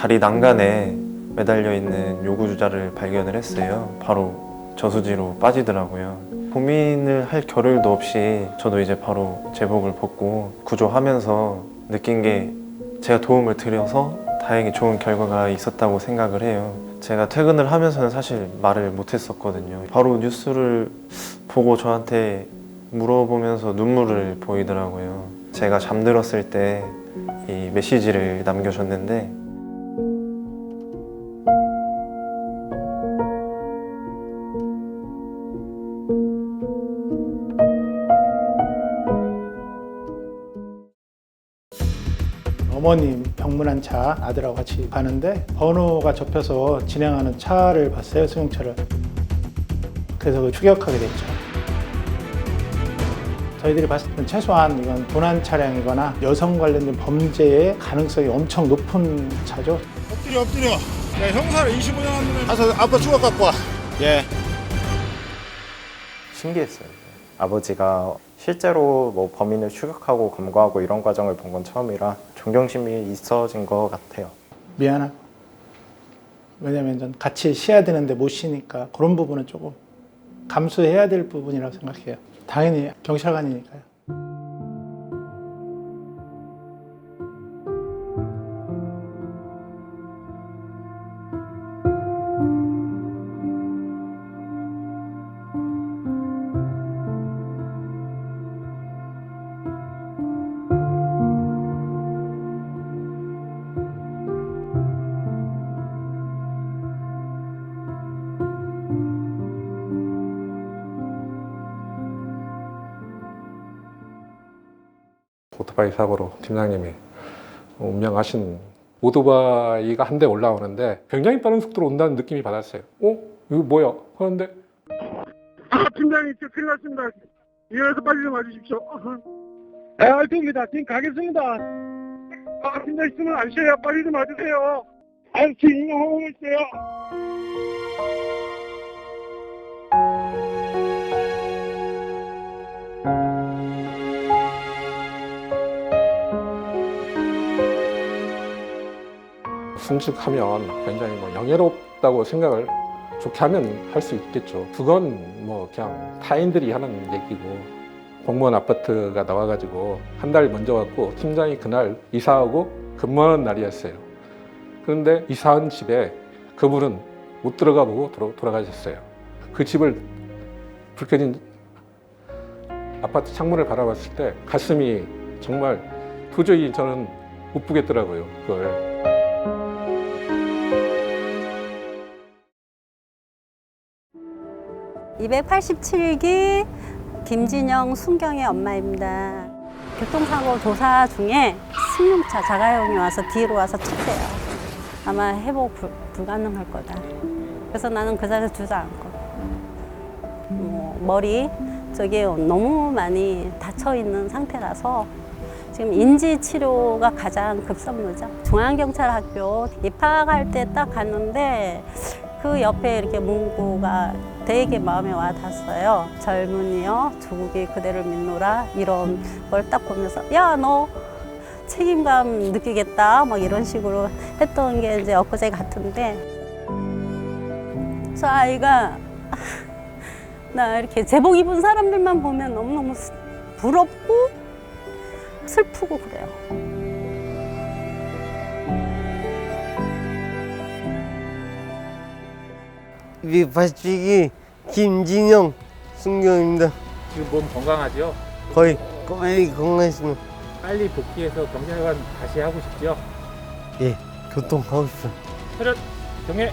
다리 난간에 매달려 있는 요구주자를 발견을 했어요. 바로 저수지로 빠지더라고요. 고민을 할 겨를도 없이 저도 이제 바로 제복을 벗고 구조하면서 느낀 게 제가 도움을 드려서 다행히 좋은 결과가 있었다고 생각을 해요. 제가 퇴근을 하면서는 사실 말을 못 했었거든요. 바로 뉴스를 보고 저한테 물어보면서 눈물을 보이더라고요. 제가 잠들었을 때 이 메시지를 남겨줬는데 어머님 병문안 차 아들하고 같이 가는데 번호가 접혀서 진행하는 차를 봤어요 승용차를. 그래서 그 추격하게 됐죠. 저희들이 봤을 때는 최소한 이건 도난 차량이거나 여성 관련된 범죄의 가능성이 엄청 높은 차죠. 엎드려 엎드려. 야 형사를 25년 하면 가서 아빠 추가 갖고 와. 예. 신기했어요. 아버지가 실제로 뭐 범인을 추격하고 검거하고 이런 과정을 본 건 처음이라 존경심이 있어진 것 같아요. 미안하고 왜냐면 전 같이 쉬어야 되는데 못 쉬니까 그런 부분은 조금 감수해야 될 부분이라고 생각해요. 당연히 경찰관이니까요 오토바이 사고로 팀장님이 운명하신 오토바이가 한 대 올라오는데 굉장히 빠른 속도로 온다는 느낌이 받았어요. 어? 이거 뭐야? 그런데 아 팀장님 저 큰일 났습니다. 이어서 빨리 좀 와주십시오. 네 알겠습니다. 지금 가겠습니다. 아 팀장 있으면 안 쉬어요. 빨리 좀 와주세요. 아 지금 인공호흡 있어요 순직하면 굉장히 뭐 영예롭다고 생각을 좋게 하면 할 수 있겠죠. 그건 뭐 그냥 타인들이 하는 얘기고 공무원 아파트가 나와가지고 한 달 먼저 왔고 팀장이 그날 이사하고 근무하는 날이었어요. 그런데 이사한 집에 그분은 못 들어가 보고 돌아- 돌아가셨어요. 그 집을 불 켜진 아파트 창문을 바라봤을 때 가슴이 정말 도저히 저는 못 보겠더라고요. 그걸. 287기 김진영 순경의 엄마입니다. 교통사고 조사 중에 승용차 자가용이 와서 뒤로 와서 쳤대요. 아마 회복 불, 불가능할 거다. 그래서 나는 그 자리에 주저앉고 뭐, 머리 저게 너무 많이 닫혀 있는 상태라서 지금 인지 치료가 가장 급선무죠. 중앙경찰학교 입학할 때 딱 갔는데 그 옆에 이렇게 문구가 되게 마음에 와 닿았어요. 젊은이여 조국이 그대를 믿노라 이런 걸 딱 보면서 야 너 책임감 느끼겠다 막 이런 식으로 했던 게 이제 엊그제 같은데 저 아이가 나 이렇게 제복 입은 사람들만 보면 너무너무 스- 부럽고 슬프고 그래요. 위파치기 김진영 순경입니다. 지금 몸 건강하죠? 거의 거의 건강했습니다. 빨리 복귀해서 경찰관 다시 하고 싶죠? 예, 교통하고 싶어요. 차렷 경례